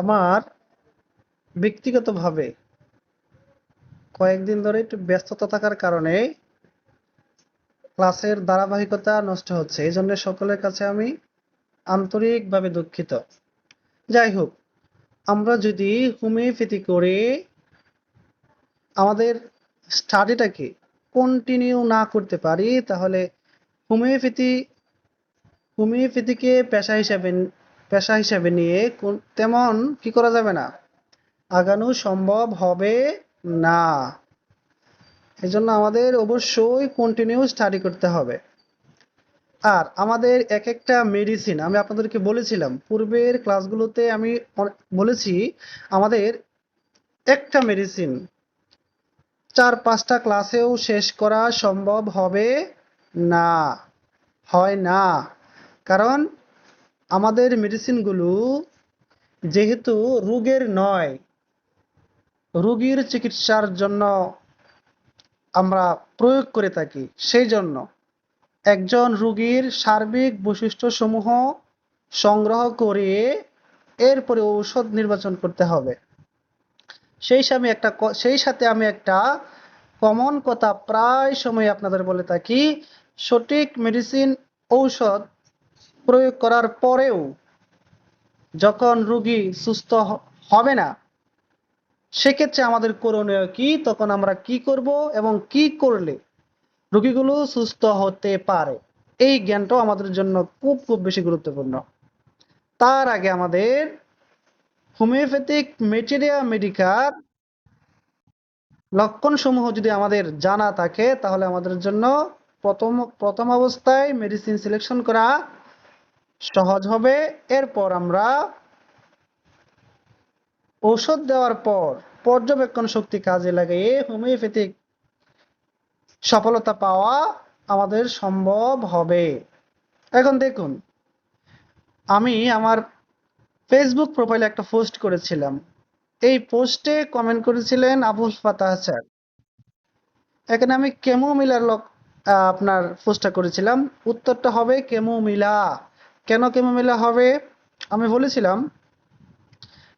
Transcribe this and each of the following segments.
আমার ব্যক্তিগতভাবে কয়েকদিন ধরে একটু ব্যস্ততা থাকার কারণে ক্লাসের ধারাবাহিকতা নষ্ট হচ্ছে। এই জন্য সকলের কাছে আমি আন্তরিকভাবে দুঃখিত। যাই হোক, আমরা যদি হোমিওপ্যাথি করে আমাদের স্টাডিটাকে কন্টিনিউ না করতে পারি, তাহলে হোমিওপ্যাথি, হোমিওপ্যাথিকে পেশা হিসাবে পেশা হিসাবে নিয়ে তেমন কি করা যাবে না। আগানো সম্ভব হবে না। এই জন্য আমাদের অবশ্যই কন্টিনিউ স্টাডি করতে হবে। আর আমাদের এক একটা মেডিসিন আমি আপনাদেরকে বলেছিলাম, পূর্বের ক্লাসগুলোতে আমি বলেছি, আমাদের একটা মেডিসিন চার পাঁচটা ক্লাসেও শেষ করা সম্ভব হবে না। হয় না। কারণ আমাদের মেডিসিনগুলো যেহেতু রোগের নয়, রোগীর চিকিৎসার জন্য আমরা প্রয়োগ করে থাকি, সেই জন্য একজন রোগীর সার্বিক বৈশিষ্ট্যসমূহ সংগ্রহ করে এরপরে ঔষধ নির্বাচন করতে হবে। সেই সাথে একটা সেই সাথে আমি একটা কমন কথা প্রায় সময় আপনাদের বলে থাকি, সঠিক মেডিসিন ঔষধ প্রয়োগ করার পরেও যখন রোগী সুস্থ হবে না, সেক্ষেত্রে আমাদের করণীয় কি? তখন আমরা কি করব এবং কি করলে রোগীগুলো সুস্থ হতে পারে? এই জ্ঞানটাও আমাদের জন্য খুব খুব বেশি গুরুত্বপূর্ণ। তার আগে আমাদের হোমিওপ্যাথিক মেটেরিয়া মেডিকার লক্ষণসমূহ যদি আমাদের জানা থাকে, তাহলে আমাদের জন্য প্রথম প্রথম অবস্থায় মেডিসিন সিলেকশন করা সহজ হবে। এরপর আমরা ঔষধ দেওয়ার পর পর্যবেক্ষণ শক্তি কাজে লাগিয়ে হোমিওপ্যাথিক সফলতা পাওয়া আমাদের সম্ভব হবে। এখন দেখুন, আমি আমার ফেসবুক প্রোফাইলে একটা পোস্ট করেছিলাম। এই পোস্টে কমেন্ট করেছিলেন আবুল ফাতাহ স্যার। এখানে আমি কেমো মিলার আপনার পোস্টটা করেছিলাম। উত্তরটা হবে কেমো মিলা কেন কেমো মিলা হবে? আমি বলেছিলাম,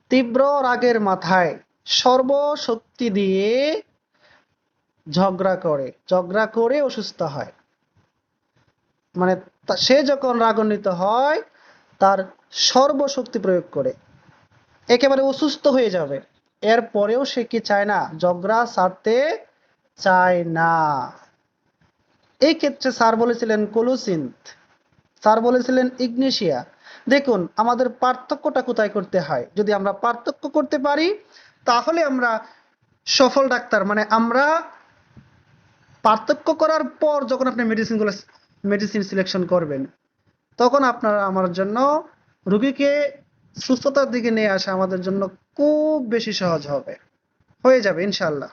তীব্র রাগের মাথায় সর্বশক্তি দিয়ে ঝগড়া করে ঝগড়া করে অসুস্থ হয়। মানে সে যখন রাগান্বিত হয়, তার সর্বশক্তি প্রয়োগ করে। একেবারে অসুস্থ হয়ে যাবে। এরপরেও সে কি চায় না? ঝগড়া ছাড়তে চায় না। এই ক্ষেত্রে স্যার বলেছিলেন, কোলোসিন্থ স্যার বলেছিলেন, ইগনেশিয়া, দেখুন, আমাদের পার্থক্যটা কোথায় করতে হয়? যদি আমরা পার্থক্য করতে পারি, তাহলে আমরা সফল ডাক্তার। মানে আমরা পার্থক্য করার পর যখন আপনি মেডিসিনগুলো মেডিসিন সিলেকশন করবেন, তখন আপনার আমার জন্য রুগীকে সুস্থতার দিকে নিয়ে আসা আমাদের জন্য খুব বেশি সহজ হবে। হয়ে যাবে ইনশাল্লাহ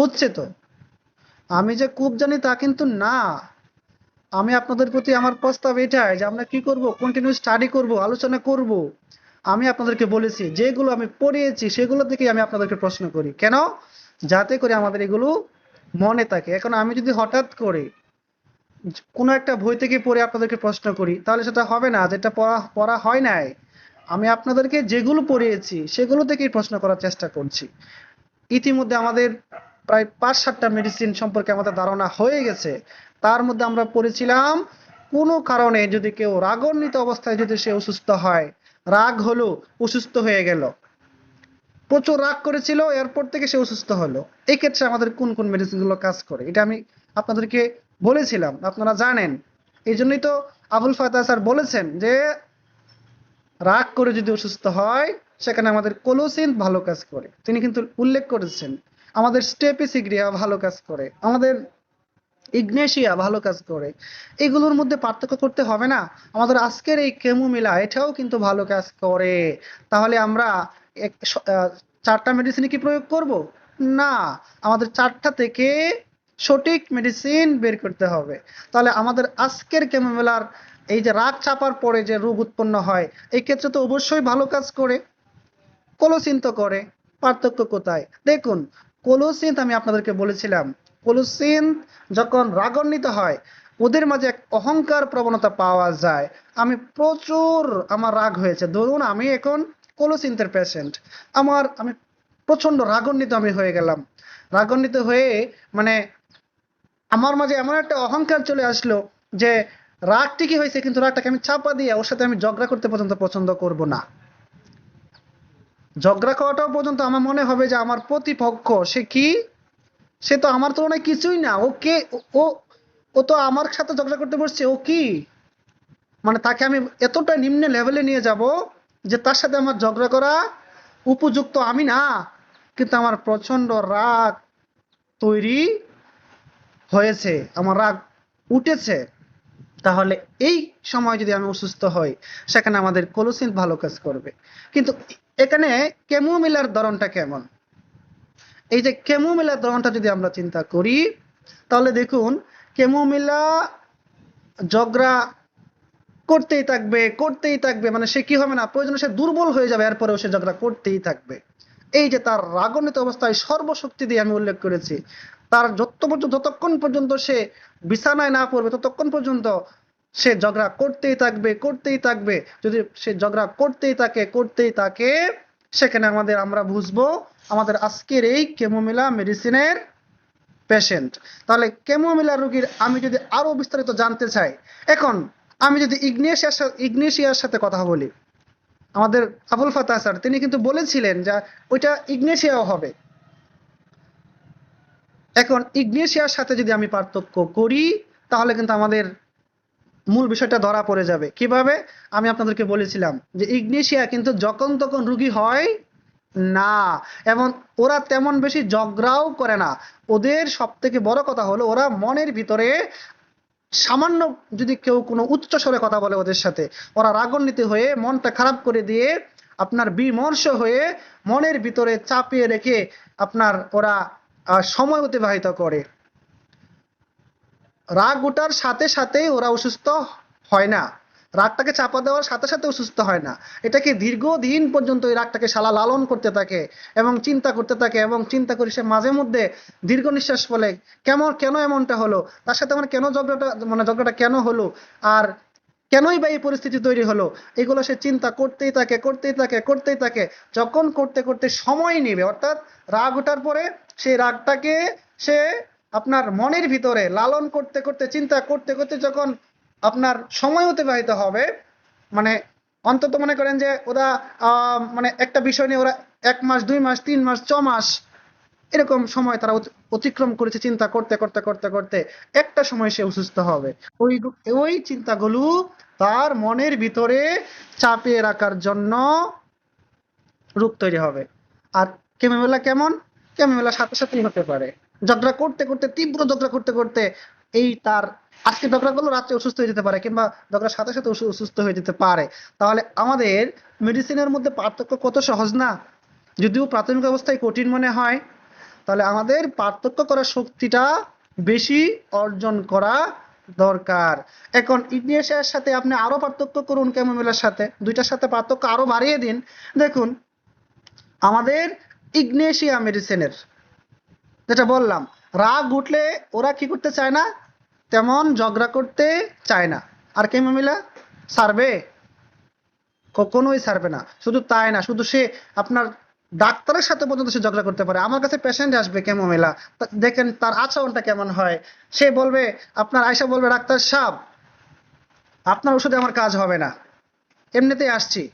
হচ্ছে তো। আমি যে খুব জানি তা কিন্তু না। আমি আপনাদের প্রতি আমার প্রস্তাব এটাই যে আমরা কি করব? কন্টিনিউ স্টাডি করব, আলোচনা করব। আমি আপনাদেরকে বলেছি, যেগুলো আমি পড়িয়েছি, সেগুলো থেকে আমি আপনাদেরকে প্রশ্ন করি। কেন? যাতে করে আমাদের এগুলো মনে থাকে। এখন আমি যদি হঠাৎ করে কোনো একটা বই থেকে পড়ে আপনাদেরকে প্রশ্ন করি, তাহলে সেটা হবে না, যেটা পড়া পড়া হয় নাই। আমি আপনাদেরকে যেগুলো পড়িয়েছি, সেগুলো থেকেই প্রশ্ন করার চেষ্টা করছি। ইতিমধ্যে আমাদের প্রায় পাঁচ সাতটা মেডিসিন সম্পর্কে আমাদের ধারণা হয়ে গেছে। তার মধ্যে আমরা পড়েছিলাম, কোনো কারণে যদি কেউ রাগান্বিত অবস্থায় যদি সে অসুস্থ হয়, রাগ হলো, অসুস্থ হয়ে গেল। প্রচুর রাগ করেছিল, এরপর থেকে সে অসুস্থ হলো। এই ক্ষেত্রে আমাদের কোন কোন মেডিসিনগুলো কাজ করে? এটা আমি আপনাদেরকে বলেছিলাম, আপনারা জানেন। এই জন্যই তো আবুল ফাতাহ স্যার বলেছেন যে, রাগ করে যদি অসুস্থ হয়, সেখানে আমাদের কোলোসিন ভালো কাজ করে। তিনি কিন্তু উল্লেখ করেছেন, আমাদের স্টেপিসিগ্রিয়া ভালো কাজ করে। আমাদের ইগনেশিয়া ভালো কাজ করে। এগুলোর মধ্যে পার্থক্য করতে হবে না। আমাদের আজকের এই কেমোমিলা এটাও কিন্তু ভালো কাজ করে। তাহলে আমরা এক চারটা মেডিসিন কি প্রয়োগ করব? না, আমাদের চারটা থেকে সঠিক মেডিসিন বের করতে হবে। তাহলে আমাদের আজকের কেমোমিলার এই যে রাগ চাপার পরে যে রোগ উৎপন্ন হয়, এই ক্ষেত্রে তো অবশ্যই ভালো কাজ করে। কোলোসিন তো করে, পার্থক্য কোথায়? দেখুন, কোলোসিন আমি আপনাদেরকে বলেছিলাম কোলোসিন যখন রাগান্বিত হয়, ওদের মাঝে এক অহংকার প্রবণতা পাওয়া যায়। আমি প্রচুর আমার রাগ হয়েছে। ধরুন আমি এখন কোলোসিন্থের পেশেন্ট আমার, আমি প্রচণ্ড রাগান্বিত আমি হয়ে গেলাম। রাগান্বিত হয়ে মানে আমার মাঝে এমন একটা অহংকার চলে আসলো যে রাগ ঠিকই হয়েছে, কিন্তু রাগটাকে আমি চাপা দিয়ে ওর সাথে আমি ঝগড়া করতে পর্যন্ত পছন্দ করব না। ঝগড়া করাটাও পর্যন্ত আমার মনে হবে যে আমার প্রতিপক্ষ, সে কি? সে তো আমার তুলনায় কিছুই না। ও কে? ও- ও তো আমার সাথে ঝগড়া করতে বসছে। ও কি? মানে তাকে আমি এতটা নিম্ন লেভেলে নিয়ে যাব যে তার সাথে আমার ঝগড়া করা উপযুক্ত আমি না। কিন্তু আমার প্রচণ্ড রাগ তৈরি হয়েছে, আমার রাগ উঠেছে। তাহলে এই সময় যদি আমি অসুস্থ হই, সেখানে আমাদের কোলোসিন ভালো কাজ করবে। কিন্তু এখানে কেমোমিলার ধরনটা কেমন? এই যে কেমোমিলার ধরনটা যদি আমরা চিন্তা করি, তাহলে দেখুন, কেমোমিলা ঝগড়া করতেই থাকবে করতেই থাকবে মানে সে কি হবে না, প্রয়োজনে সে দুর্বল হয়ে যাবে, এরপরেও সে ঝগড়া করতেই থাকবে। এই যে তার রাগান্বিত অবস্থায় সর্বশক্তি দিয়ে আমি উল্লেখ করেছি, তার যত পর্যন্ত যতক্ষণ পর্যন্ত সে বিছানায় না পড়বে, ততক্ষণ পর্যন্ত সে ঝগড়া করতেই থাকবে করতেই থাকবে। যদি সে ঝগড়া করতেই থাকে করতেই থাকে, সেখানে আমাদের আমরা বুঝব আমাদের আজকের এই কেমোমিলা মেডিসিনের পেশেন্ট তাহলে কেমোমিলা রোগীর আমি যদি আরও বিস্তারিত জানতে চাই, এখন আমি যদি ইগনেশিয়ার সাথে ইগনেশিয়ার সাথে কথা বলি, আমাদের আবুল ফাতাহ স্যার, তিনি কিন্তু বলেছিলেন যে ওইটা ইগনেশিয়াও হবে। এখন ইগনেশিয়ার সাথে যদি আমি পার্থক্য করি, তাহলে কিন্তু আমাদের মূল বিষয়টা ধরা পড়ে যাবে। কীভাবে? আমি আপনাদেরকে বলেছিলাম যে ইগনেশিয়া কিন্তু যখন তখন রুগী হয় না। এবং ওরা তেমন বেশি ঝগড়াও করে না। ওদের সব থেকে বড় কথা হলো ওরা মনের ভিতরে সামান্য যদি কেউ কোনো উচ্চ স্বরে কথা বলে ওদের সাথে, ওরা রাগান্বিত হয়ে মনটা খারাপ করে দিয়ে আপনার বিমর্ষ হয়ে মনের ভিতরে চাপিয়ে রেখে আপনার ওরা সময় অতিবাহিত করে। রাগ ওঠার সাথে সাথেই ওরা অসুস্থ হয় না। রাগটাকে চাপা দেওয়ার সাথে সাথে অসুস্থ হয় না। এটাকে দীর্ঘদিন পর্যন্ত এই রাগটাকে শালা লালন করতে থাকে এবং চিন্তা করতে থাকে এবং চিন্তা করে সে মাঝে মধ্যে দীর্ঘ নিঃশ্বাস ফলে। কেমন কেন এমনটা হলো? তার সাথে আমার কেন ঝগড়াটা মানে ঝগড়াটা কেন হলো? আর কেনই বা এই পরিস্থিতি তৈরি হলো? এগুলো সে চিন্তা করতেই থাকে করতেই থাকে করতেই থাকে। যখন করতে করতে সময় নেবে, অর্থাৎ রাগ ওঠার পরে সেই রাগটাকে সে আপনার মনের ভিতরে লালন করতে করতে, চিন্তা করতে করতে যখন আপনার সময় অতিবাহিত হবে। মানে অন্তত মনে করেন যে ওরা মানে একটা বিষয় নিয়ে ওরা এক মাস, দুই মাস, তিন মাস, ছ মাস এরকম সময় তারা অতিক্রম করেছে চিন্তা করতে করতে করতে করতে একটা সময় সে অসুস্থ হবে। ওই ওই চিন্তাগুলো তার মনের ভিতরে চাপিয়ে রাখার জন্য রূপ তৈরি হবে। আর কেমিমেলা কেমন? কেমিমেলা সাথে সাথেই হতে পারে। ঝগড়া করতে করতে, তীব্র ঝগড়া করতে করতে এই তার আজকে ঝগড়া করল রাত্রে অসুস্থ হয়ে যেতে পারে কিংবা ঝগড়ার সাথে সাথে অসুস্থ হয়ে যেতে পারে। তাহলে আমাদের মেডিসিনের মধ্যে পার্থক্য কত সহজ না? যদিও প্রাথমিক অবস্থায় কঠিন মনে হয়, তাহলে আমাদের পার্থক্য করার শক্তিটা বেশি অর্জন করা দরকার। এখন ইগনিয়াসের সাথে আপনি আরও পার্থক্য করুন ক্যামোমিলার সাথে। দুইটার সাথে পার্থক্য আরও বাড়িয়ে দিন। দেখুন, আমাদের ইগনেশিয়া মেডিসিনের যেটা বললাম, রাগ উঠলে ওরা কি করতে চায় না? তেমন ঝগড়া করতে চায় না। আর কেমোমিলা সারবে? কখনোই ছাড়বে না। শুধু তাই না, শুধু সে আপনার ডাক্তারের সাথে পর্যন্ত সে ঝগড়া করতে পারে। আমার কাছে পেশেন্ট আসবে কেমোমেলা তা- দেখেন তার আচরণটা কেমন হয়। সে বলবে, আপনার আয়সা বলবে, ডাক্তার সাহেব, আপনার ওষুধে আমার কাজ হবে না। এমনিতেই আসছি।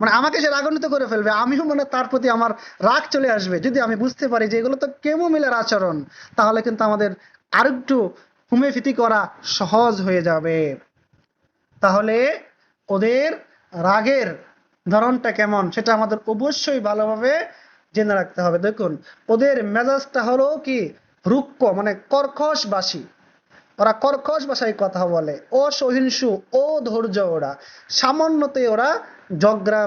মানে আমাকে সে রাগান্বিত করে ফেলবে। আমিও মনে তার প্রতি আমার রাগ চলে আসবে। যদি আমি বুঝতে পারি যে এগুলো তো কেমোমিলের আচরণ, তাহলে কিন্তু আমাদের আরেকটু হোমিওপ্যাথি করা সহজ হয়ে যাবে। তাহলে ওদের রাগের ধরনটা কেমন সেটা আমাদের অবশ্যই ভালোভাবে জেনে রাখতে হবে। দেখুন, ওদের মেজাজটা হলো কি? রুক্ষ মানে কর্কশবাসী। ওরা কর্কশ ভাষায় কথা বলে অসহিষ্ণু ও ধৈর্য ওরা সামান্যতে ওরা ঝগড়া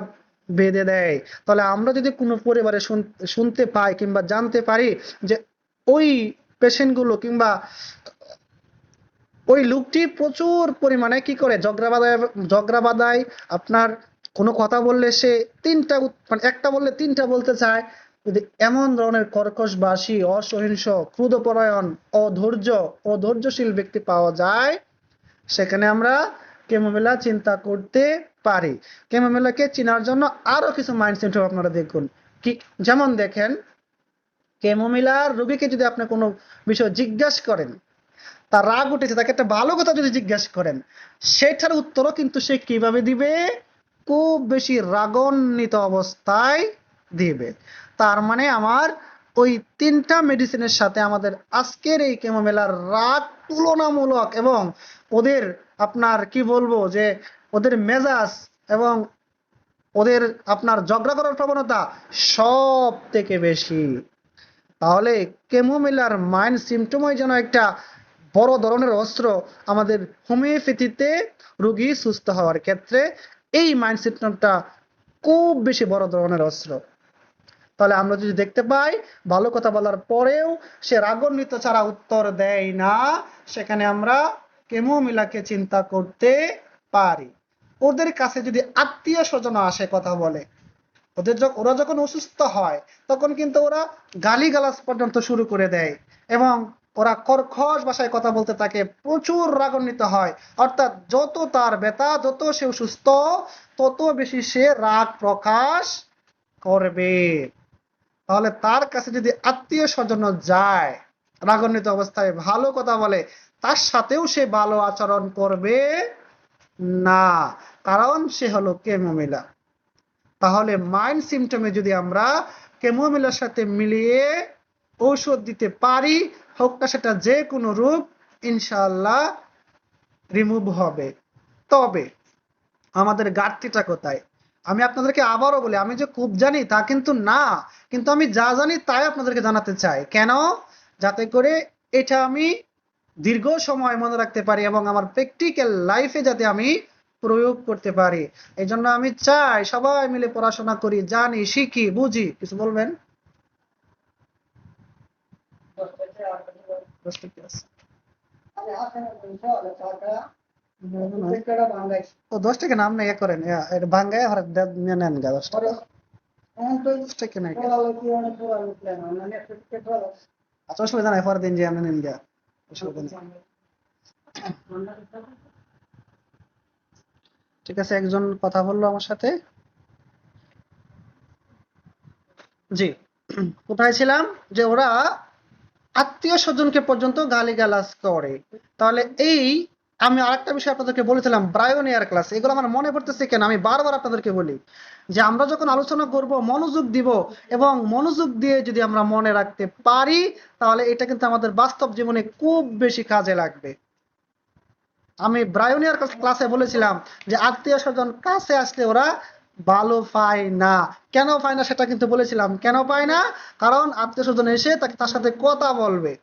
বেঁধে দেয়। তাহলে আমরা যদি কোনো পরিবারে শুনতে পাই কিংবা জানতে পারি যে ওই পেশেন্টগুলো কিংবা ওই লোকটি প্রচুর পরিমাণে কি করে ঝগড়া বাঁধায় আপনার কোনো কথা বললে সে তিনটা মানে একটা বললে তিনটা বলতে চায়। যদি এমন ধরনের কর্কশবাসী, অসহিংস ক্রুধপরায়ণ অধৈর্য, অধৈর্যশীল ব্যক্তি পাওয়া যায়, সেখানে আমরা কেমোমেলা চিন্তা করতে পারি। কেমোমেলাকে চেনার জন্য আরও কিছু মাইন্ড সেন্টার আপনারা দেখুন। কি, যেমন দেখেন, কেমোমিলার রোগীকে যদি আপনি কোনো বিষয় জিজ্ঞাসা করেন তার রাগ উঠেছে, তাকে একটা ভালো কথা যদি জিজ্ঞাসা করেন, সেটার উত্তরও কিন্তু সে কীভাবে দিবে? খুব বেশি রাগান্বিত অবস্থায় দিবে। তার মানে আমার ওই তিনটা মেডিসিনের সাথে আমাদের আজকের এই কেমোমেলার রাগ তুলনামূলক এবং ওদের আপনার কি বলব যে ওদের মেজাজ এবং ওদের আপনার ঝগড়া করার প্রবণতা সব থেকে বেশি। তাহলে কেমোমিলার মাইন্ড সিমটমই যেন একটা বড় ধরনের অস্ত্র আমাদের হোমিওপ্যাথিতে রোগী সুস্থ হওয়ার ক্ষেত্রে এই মাইন্ড সিমটমটা খুব বেশি বড় ধরনের অস্ত্র। তাহলে আমরা যদি দেখতে পাই, ভালো কথা বলার পরেও সে রাগান্বিত ছাড়া উত্তর দেয় না, সেখানে আমরা কেমোমিলাকে চিন্তা করতে পারি। ওদের কাছে যদি আত্মীয় স্বজন আসে কথা বলে, ওদের যখন ওরা যখন অসুস্থ হয়, তখন কিন্তু ওরা গালিগালাজ পর্যন্ত শুরু করে দেয় এবং ওরা কর্কশ ভাষায় কথা বলতে থাকে, প্রচুর রাগান্বিত হয়। অর্থাৎ যত তার ব্যথা, যত সে অসুস্থ, তত বেশি সে রাগ প্রকাশ করবে। তাহলে তার কাছে যদি আত্মীয় স্বজন যায়, রাগান্বিত অবস্থায় ভালো কথা বলে, তার সাথেও সে ভালো আচরণ করবে না। কারণ সে হলো কেমোমিলা। তাহলে মাইন্ড সিমটমে যদি আমরা কেমোমিলার সাথে মিলিয়ে ঔষধ দিতে পারি হোক না সেটা যে কোনো রূপ ইনশাআল্লাহ রিমুভ হবে। তবে আমাদের ঘাটতিটা কোথায়? আমি আপনাদেরকে আবারও বলি, আমি যে খুব জানি তা কিন্তু না, কিন্তু আমি যা জানি তাই আপনাদেরকে জানাতে চাই। কেন? যাতে করে এটা আমি দীর্ঘ সময় মনে রাখতে পারি এবং আমার প্র্যাকটিক্যাল লাইফে যাতে আমি প্রয়োগ করতে পারি। এই জন্য আমি চাই সবাই মিলে পড়াশোনা করি, জানি, শিখি, বুঝি, কিছু বলবেন? দশটা কি ও দশ টাকা নাম নেই করেন ভাঙ্গায় হরে নেন গা দশ টাকা দশ টাকা নেই আচ্ছা অসুবিধা নাই পরের দিন যে আমি নিন গা অসুবিধা নেই। ঠিক আছে একজন কথা বলল আমার সাথে। জি কোথায় ছিলাম? যে ওরা আত্মীয় স্বজনকে পর্যন্ত গালিগালাজ করে। তাহলে এই আমি আরেকটা বিষয় আপনাদেরকে বলেছিলাম ব্রায়োনিয়ার ক্লাস এগুলো আমার মনে পড়তেছে কেন? আমি বারবার আপনাদেরকে বলি যে আমরা যখন আলোচনা করব, মনোযোগ দিব এবং মনোযোগ দিয়ে যদি আমরা মনে রাখতে পারি, তাহলে এটা কিন্তু আমাদের বাস্তব জীবনে খুব বেশি কাজে লাগবে। আমি ব্রায়োনিয়ার ক্লাসে বলেছিলাম যে আত্মীয় স্বজন কাছে আসলে ওরা ভালো পায় না। কেন পায় না সেটা কিন্তু বলেছিলাম। কেন পায় না? কারণ আত্মীয় স্বজন এসে তাকে তার সাথে কথা বলবে।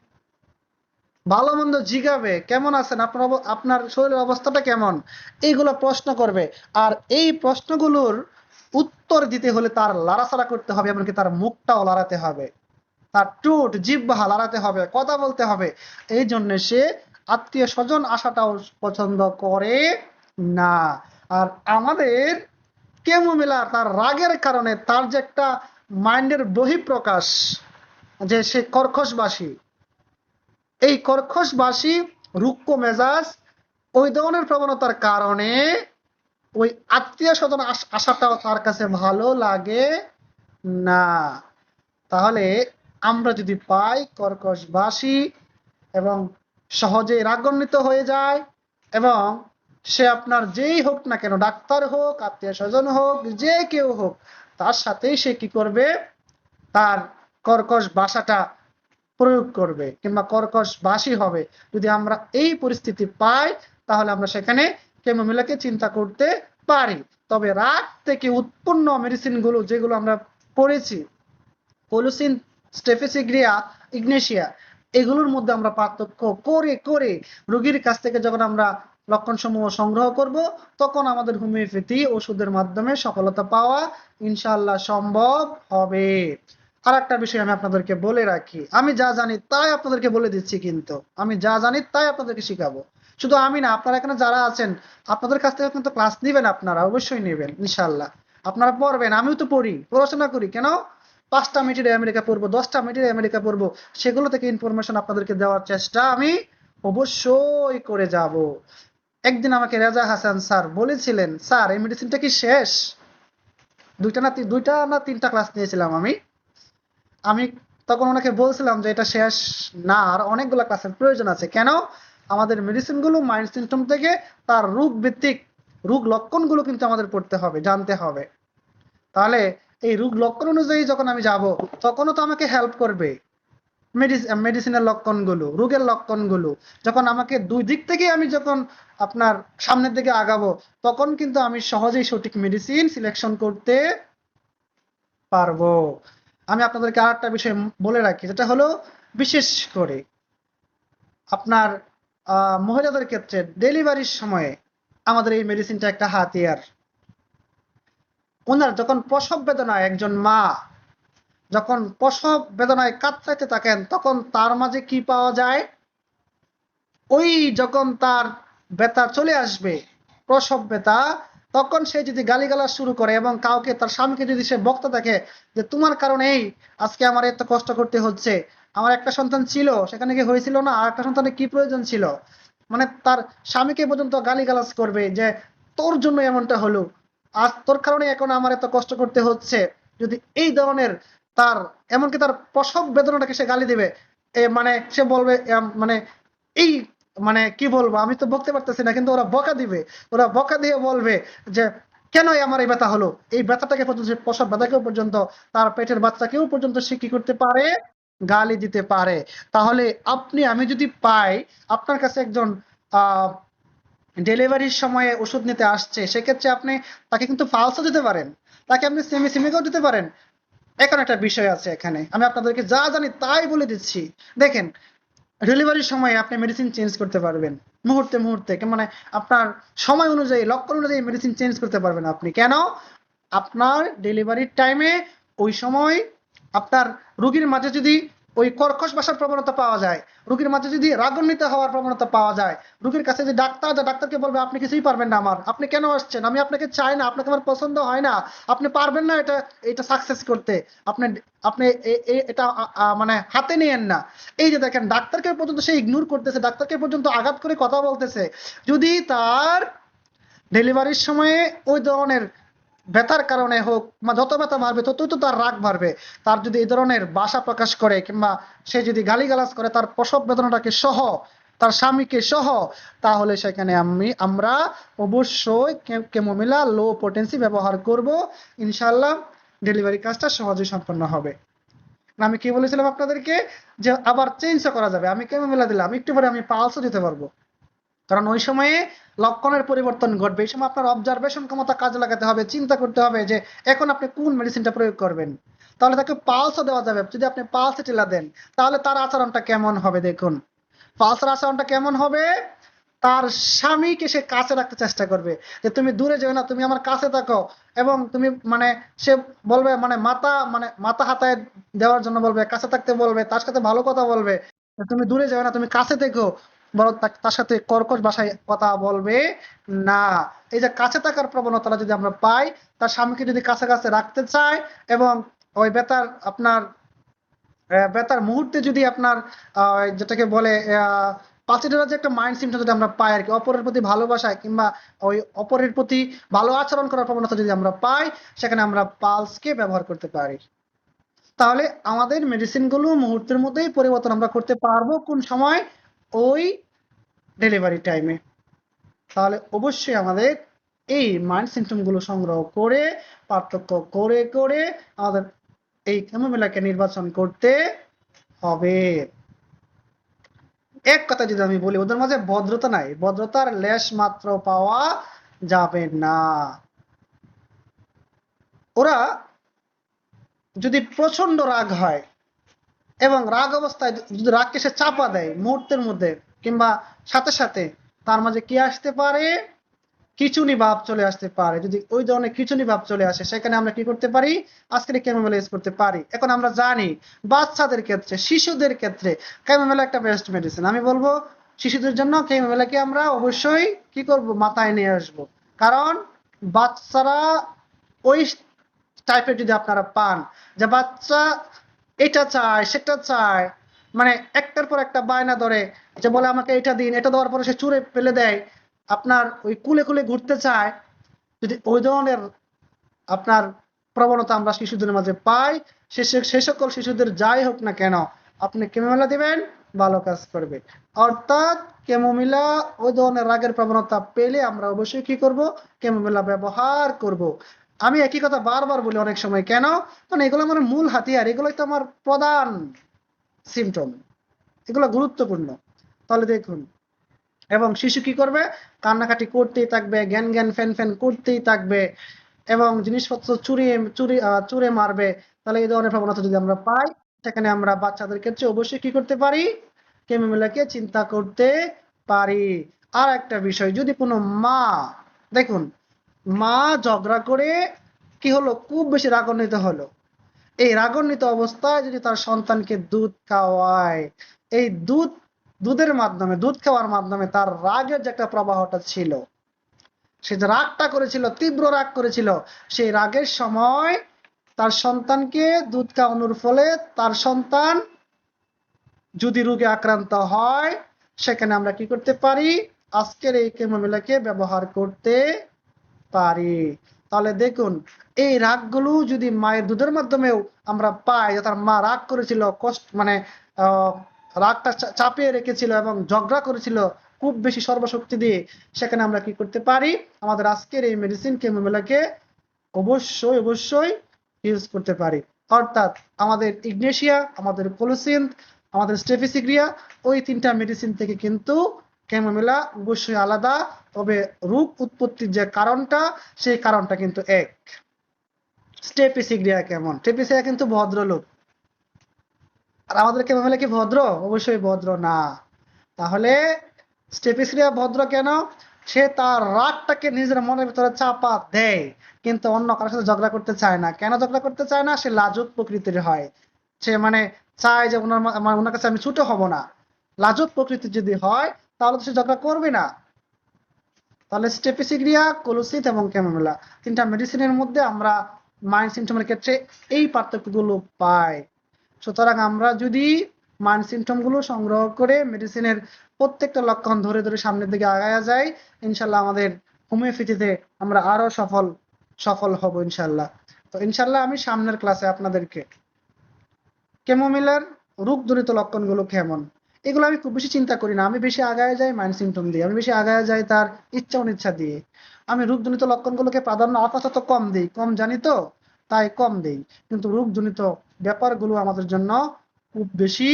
ভালো মন্দ জিগাবে। কেমন আছেন? আপনার আপনার শরীরের অবস্থাটা কেমন? এইগুলো প্রশ্ন করবে। আর এই প্রশ্নগুলোর উত্তর দিতে হলে তার লাড়াচাড়া করতে হবে, এমনকি তার মুখটাও লাড়াতে হবে। তার টুট জিব্বাহা লড়াতে হবে, কথা বলতে হবে। এই জন্য সে আত্মীয় স্বজন আসাটাও পছন্দ করে না। আর আমাদের কেমোমিলা তার রাগের কারণে তার যে একটা মাইন্ডের বহিঃপ্রকাশ, যে সে কর্কশবাসী, এই কর্কশবাসী রুক্ষ মেজাজ, ওই ধরনের প্রবণতার কারণে ওই আত্মীয় স্বজন আসাটাও তার কাছে ভালো লাগে না। তাহলে আমরা যদি পাই কর্কশবাসী এবং সহজে রাগান্বিত হয়ে যায় এবং সে আপনার যেই হোক না কেন, ডাক্তার হোক, আত্মীয় স্বজন হোক, যে কেউ হোক, তার সাথেই সে কি করবে? তার কর্কশ ভাষাটা প্রয়োগ করবে কিংবা কর্কশ বাসী হবে। যদি আমরা এই পরিস্থিতি পাই, তাহলে আমরা সেখানে কেমোমিলাকে চিন্তা করতে পারি। তবে রাগ থেকে উৎপন্ন মেডিসিনগুলো যেগুলো আমরা পড়েছি পলিসিন স্টেফেসিগ্রিয়া, ইগনেশিয়া, এগুলোর মধ্যে আমরা পার্থক্য করে করে রোগীর কাছ থেকে যখন আমরা লক্ষণ সমূহ সংগ্রহ করব, তখন আমাদের হোমিওপ্যাথি ওষুধের মাধ্যমে সফলতা পাওয়া ইনশাআল্লাহ সম্ভব হবে। আর একটা বিষয় আমি আপনাদেরকে বলে রাখি, আমি যা জানি তাই আপনাদেরকে বলে দিচ্ছি কিন্তু, আমি যা জানি তাই আপনাদেরকে শিখাবো। শুধু আমি না, আপনারা এখানে যারা আছেন, আপনাদের কাছ থেকে কিন্তু ক্লাস নিবেন আপনারা, অবশ্যই নেবেন, ইনশাআল্লাহ। আপনারা পড়বেন, আমিও তো পড়ি, পড়াশোনা করি, কেন? পাঁচটা মিটারে আমেরিকা পড়ব, দশটা মিটারে আমেরিকা পড়ব, সেগুলো থেকে ইনফরমেশন আপনাদেরকে দেওয়ার চেষ্টা আমি অবশ্যই করে যাব। একদিন আমাকে রেজা হাসান স্যার বলেছিলেন, স্যার, এই মেডিসিনটা কি শেষ? দুইটা না দুইটা না তিনটা ক্লাস নিয়েছিলাম আমি। আমি তখন ওনাকে বলছিলাম যে, এটা শেষ না, আর অনেকগুলো ক্লাসের প্রয়োজন আছে। কেন? আমাদের মেডিসিনগুলো মাইন্ড সিস্টেম থেকে তার রোগ ভিত্তিক রোগ লক্ষণগুলো কিন্তু আমাদের পড়তে হবে, জানতে হবে। তাহলে এই রোগ লক্ষণ অনুযায়ী যখন আমি যাব, তখনও তো আমাকে হেল্প করবে। মেডিসিনের লক্ষণগুলো রোগের লক্ষণগুলো যখন আমাকে দুই দিক থেকে আমি যখন আপনার সামনের দিকে আগাবো, তখন কিন্তু আমি সহজেই সঠিক মেডিসিন সিলেকশন করতে পারব। আমি আপনাদেরকে আর একটা বিষয় বলে রাখি, যেটা হলো বিশেষ করে আপনার মহিলাদের ক্ষেত্রে ডেলিভারির সময়ে আমাদের এই মেডিসিনটা একটা হাতিয়ার। ওনার যখন প্রসব বেদনায় একজন মা যখন প্রসব বেদনায় কাতরাইতে থাকেন, তখন তার মাঝে কি পাওয়া যায়? ওই যখন তার ব্যথা চলে আসবে, প্রসব ব্যথা, তখন সে যদি গালিগালাজ শুরু করে এবং কাউকে, তার স্বামীকে যদি সে বক্তা দেখে যে, তোমার কারণেই আজকে আমার এত কষ্ট করতে হচ্ছে। আমার একটা সন্তান ছিল, সেখানে কি হয়েছিল না, আর একটা সন্তানের কি প্রয়োজন ছিল? মানে তার স্বামীকে পর্যন্ত গালিগালাজ করবে যে, তোর জন্য এমনটা হলো। আজ তোর কারণে এখন আমার এত কষ্ট করতে হচ্ছে। যদি এই ধরনের তার, এমনকি তার প্রসব বেদনাটাকে সে গালি দিবে। মানে সে বলবে মানে এই মানে কি বলব, আমি তো বকতে পারতেছি না, কিন্তু ওরা বকা দিবে। ওরা বকা দিয়ে বলবে যে, কেন আমার এই ব্যথা হলো? এই ব্যথাটাকে পর্যন্ত প্রসব ব্যথাকেও পর্যন্ত, তার পেটের বাচ্চাকেও পর্যন্ত সে কি করতে পারে? গালি দিতে পারে। তাহলে আপনি, আমি যদি পাই, আপনার কাছে একজন ডেলিভারির সময়ে ওষুধ নিতে আসছে, সেক্ষেত্রে আপনি তাকে কিন্তু ফালসও দিতে পারেন। তাকে আপনি সেমি সেমিকেও দিতে পারেন। এখন একটা বিষয় আছে এখানে। আমি আপনাদেরকে যা জানি তাই বলে দিচ্ছি। দেখেন ডেলিভারির সময় আপনি মেডিসিন চেঞ্জ করতে পারবেন। মুহূর্তে মুহূর্তে মানে আপনার সময় অনুযায়ী, লক্ষণ অনুযায়ী মেডিসিন চেঞ্জ করতে পারবেন আপনি। কেন? আপনার ডেলিভারির টাইমে ওই সময় আপনার রুগীর মাঝে যদি ওই কর্কশ ভাষার প্রবণতা পাওয়া যায়। রোগীর মাঝে যদি রাগান্বিত হওয়ার প্রবণতা পাওয়া যায়, রোগীর কাছে যে ডাক্তার যায় ডাক্তারকে বলবে, আপনি কিছুই পারবেন না আমার। আপনি কেন আসছেন? আমি আপনাকে চাই না। আপনাকে আমার পছন্দ হয় না। আপনি পারবেন না এটা এটা সাকসেস করতে। আপনি আপনি এটা মানে হাতে নিয়েন না। এই যে দেখেন, ডাক্তারকে পর্যন্ত সে ইগনোর করতেছে, ডাক্তারকে পর্যন্ত আঘাত করে কথা বলতেছে। যদি তার ডেলিভারির সময়ে ওই ধরনের ব্যথার কারণে হোক বা যত ব্যথা বাড়বে ততই তো তার রাগ বাড়বে। তার যদি এই ধরনের ভাষা প্রকাশ করে কিংবা সে যদি গালিগালাজ করে, তার প্রসব বেদনাটাকে সহ, তার স্বামীকে সহ, তাহলে সেখানে আমি, আমরা অবশ্যই কেমোমিলা লো পোটেন্সি ব্যবহার করব। ইনশাল্লাহ ডেলিভারি কাজটা সহজেই সম্পন্ন হবে। আমি কি বলেছিলাম আপনাদেরকে? যে আবার চেঞ্জও করা যাবে। আমি কেমোমিলা দিলাম, একটু পরে আমি পালসও দিতে পারব। কারণ ওই সময়ে লক্ষণের পরিবর্তন ঘটবে। এই সময় আপনার অবজারভেশন ক্ষমতা কাজে লাগাতে হবে, চিন্তা করতে হবে যে এখন আপনি কোন মেডিসিনটা প্রয়োগ করবেন। তাহলে তাকে পালসও দেওয়া যাবে। যদি আপনি পালসে টিলা দেন, তাহলে তার আচরণটা কেমন হবে দেখুন। পালসের আচরণটা কেমন হবে? তার স্বামীকে সে কাছে রাখতে চেষ্টা করবে যে তুমি দূরে যেও না, তুমি আমার কাছে থাকো। এবং তুমি মানে সে বলবে মানে মাথা মানে মাথা হাতায় দেওয়ার জন্য বলবে, কাছে থাকতে বলবে, তার সাথে ভালো কথা বলবে। তুমি দূরে যাবে না, তুমি কাছে থেকো। বরং তার সাথে কর্কশ ভাষায় কথা বলবে না। এই যে কাছে থাকার প্রবণতাটা যদি আমরা পাই, তার স্বামীকে যদি কাছে কাছে রাখতে চায় এবং ওই বেতার আপনার বেতার মুহূর্তে যদি আপনার যেটাকে বলে পাঁচিটার যে একটা মাইন্ড সিমটা যদি আমরা পাই আর কি, অপরের প্রতি ভালোবাসায় কিংবা ওই অপরের প্রতি ভালো আচরণ করার প্রবণতা যদি আমরা পাই, সেখানে আমরা পালসকে ব্যবহার করতে পারি। তাহলে আমাদের মেডিসিনগুলো মুহূর্তের মধ্যেই পরিবর্তন আমরা করতে পারব কোন সময়? ওই ডেলিভারি টাইমে তাহলে অবশ্যই আমাদের এই মাইন্ড সিমটমগুলো সংগ্রহ করে, পার্থক্য করে করে আমাদের এই কেমোমিলাকে নির্বাচন করতে হবে। এক কথা যদি আমি বলি, ওদের মাঝে ভদ্রতা নাই। ভদ্রতার লেশ মাত্র পাওয়া যাবে না। ওরা যদি প্রচণ্ড রাগ হয় এবং রাগ অবস্থায় যদি রাগকে সে চাপা দেয় মুহূর্তের মধ্যে, কিংবা সাথে সাথে, তার মাঝে কি আসতে পারে? খিচুনি ভাব চলে আসতে পারে। যদি ওই ধরনের খিচুনি ভাব চলে আসে, সেখানে আমরা কি করতে পারি? আজকে কেমোমেলা ইউজ করতে পারি। এখন আমরা জানি, বাচ্চাদের ক্ষেত্রে, শিশুদের ক্ষেত্রে কেমোমেলা একটা বেস্ট মেডিসিন আমি বলব, শিশুদের জন্য কেমোমেলাকে আমরা অবশ্যই কি করব? মাথায় নিয়ে আসব। কারণ বাচ্চারা ওই টাইপের যদি আপনারা পান, যে বাচ্চা এটা চায়, সেটা চায়। মানে একটার পর একটা বায়না ধরে যে বলে আমাকে এটা দিন, এটা দেওয়ার পরে সে চুরে ফেলে দেয়। আপনার ওই কুলে কুলে ঘুরতে চায়। যদি ওই ধরনের আপনার প্রবণতা আমরা শিশুদের মাঝে পাই, সে সকল শিশুদের যাই হোক না কেন, আপনি কেমোমিলা দিবেন, ভালো কাজ করবে। অর্থাৎ কেমোমিলা, ওই ধরনের রাগের প্রবণতা পেলে আমরা অবশ্যই কি করব? কেমোমিলা ব্যবহার করব। আমি একই কথা বারবার বলি অনেক সময়, কেন? কারণ এগুলো আমার মূল হাতিয়ার, এগুলোই তো আমার প্রধান সিমটম এগুলো গুরুত্বপূর্ণ। তাহলে দেখুন, এবং শিশু কি করবে? কান্নাকাটি করতেই থাকবে, জ্ঞান জ্ঞান ফ্যান ফ্যান করতেই থাকবে, এবং জিনিসপত্র চুরি চুরি চুরে মারবে। তাহলে এই ধরনের প্রবণতা যদি আমরা পাই, সেখানে আমরা বাচ্চাদের ক্ষেত্রে অবশ্যই কি করতে পারি? কেমিমেলাকে চিন্তা করতে পারি। আর একটা বিষয়, যদি কোনো মা, দেখুন মা ঝগড়া করে কি হলো? খুব বেশি রাগান্বিত হলো। এই রাগান্বিত অবস্থায় যদি তার সন্তানকে দুধ খাওয়ায়, এই দুধ, দুধের মাধ্যমে, দুধ খাওয়ার মাধ্যমে তার রাগের যে একটা প্রবাহটা ছিল, সে যে রাগটা করেছিল, তীব্র রাগ করেছিল, সেই রাগের সময় তার সন্তানকে দুধ খাওয়ানোর ফলে তার সন্তান যদি রোগে আক্রান্ত হয়, সেখানে আমরা কি করতে পারি? আজকের এই কেমোমিলাকে ব্যবহার করতে পারি। তাহলে দেখুন, এই রাগগুলো যদি মায়ের দুধের মাধ্যমেও আমরা পাই তার মা রাগ করেছিল, কষ্ট মানে রাগটা চাপিয়ে রেখেছিল এবং ঝগড়া করেছিল খুব বেশি সর্বশক্তি দিয়ে, সেখানে আমরা কি করতে পারি? আমাদের আজকের এই মেডিসিন কেমোমিলাকে অবশ্যই অবশ্যই ইউজ করতে পারি। অর্থাৎ আমাদের ইগনেশিয়া, আমাদের কোলোসিন, আমাদের স্টেফিসিগ্রিয়া ওই তিনটা মেডিসিন থেকে কিন্তু কেমোমিলা অবশ্যই আলাদা, তবে রোগ উৎপত্তির যে কারণটা, সেই কারণটা কিন্তু এক। স্টেপিসিগ্রিয়া কেমন? স্টেপিসিগ্রিয়া কিন্তু ভদ্রলোক। আর আমাদের কেমোমিলা কি ভদ্র? অবশ্যই ভদ্র না। তাহলে স্টেপিসিগ্রিয়া ভদ্র কেন? সে তার রাগটাকে নিজের মনের ভিতরে চাপা দেয়, কিন্তু অন্য কারোর সাথে ঝগড়া করতে চায় না। কেন ঝগড়া করতে চায় না? সে লাজুক প্রকৃতির হয়। সে মানে চায় যে, ওনার ওনার কাছে আমি ছোট হব না। লাজুক প্রকৃতির যদি হয় তাহলে তো সে ঝগড়া করবে না। তাহলে স্টেপিসিগ্রিয়া কোলোসিস এবং ক্যামোমিলা তিনটা মেডিসিনের মধ্যে আমরা মাইন্ড সিমটমের ক্ষেত্রে এই পার্থক্যগুলো পাই। সুতরাং আমরা যদি মাইন্ড সিমটমগুলো সংগ্রহ করে মেডিসিনের প্রত্যেকটা লক্ষণ ধরে ধরে সামনের দিকে আগায়া যাই ইনশাল্লাহ আমাদের হোমিওপ্যাথিতে আমরা আরও সফল সফল হব ইনশাল্লাহ। তো ইনশাল্লাহ আমি সামনের ক্লাসে আপনাদেরকে কেমোমিলার রোগজনিত লক্ষণগুলো কেমন? এগুলো আমি খুব বেশি চিন্তা করি না। আমি বেশি আগায় যাই মাইন্ড সিমটম দিয়ে। আমি বেশি আগায় যাই তার ইচ্ছা অনিচ্ছা দিয়ে। আমি রোগজনিত লক্ষণগুলোকে প্রাধান্য আপাতত কম দিই। কম জানি তো, তাই কম দেই। কিন্তু রোগজনিত ব্যাপারগুলো আমাদের জন্য খুব বেশি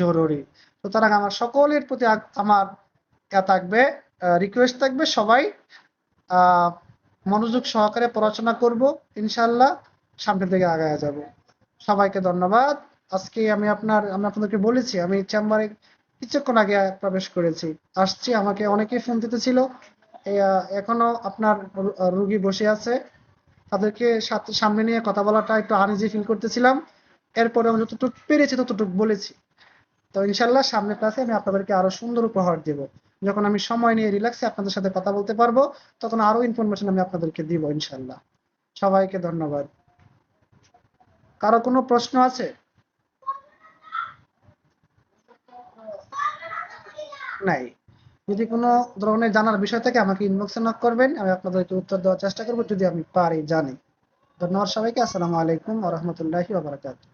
জরুরি। সুতরাং আমার সকলের প্রতি আমার থাকবে রিকোয়েস্ট থাকবে সবাই মনোযোগ সহকারে পড়াশোনা করব, ইনশাল্লাহ সামনের দিকে আগায় যাব। সবাইকে ধন্যবাদ। আজকে আমি আপনার আমি আপনাদেরকে বলেছি আমি চেম্বারে কিছুক্ষণ আগে প্রবেশ করেছি। আসছি আমাকে অনেকেই ফোন দিতেছিল। এই, আহ, এখনও আপনার রুগী বসে আছে। তাদেরকে সাথে সামনে নিয়ে কথা বলাটা একটু আনইজি ফিল করতেছিলাম। এরপরে আমি যতটুকু পেরেছি ততটুকু বলেছি। তো ইনশাল্লাহ সামনের ক্লাসে আমি আপনাদেরকে আরও সুন্দর উপহার দেব। যখন আমি সময় নিয়ে রিল্যাক্সে আপনাদের সাথে কথা বলতে পারব তখন আরও ইনফরমেশন আমি আপনাদেরকে দিব ইনশাল্লাহ। সবাইকে ধন্যবাদ। কারও কোনো প্রশ্ন আছে? নাই। যদি কোনো ধরনের জানার বিষয় থাকে, আমাকে ইনবক্সে নক করবেন, আমি আপনাদের উত্তর দেওয়ার চেষ্টা করব, যদি আমি পারি, জানি। ধন্যবাদ সবাইকে, আসসালামু আলাইকুম ওয়া রাহমাতুল্লাহি ওয়া বারাকাতুহু।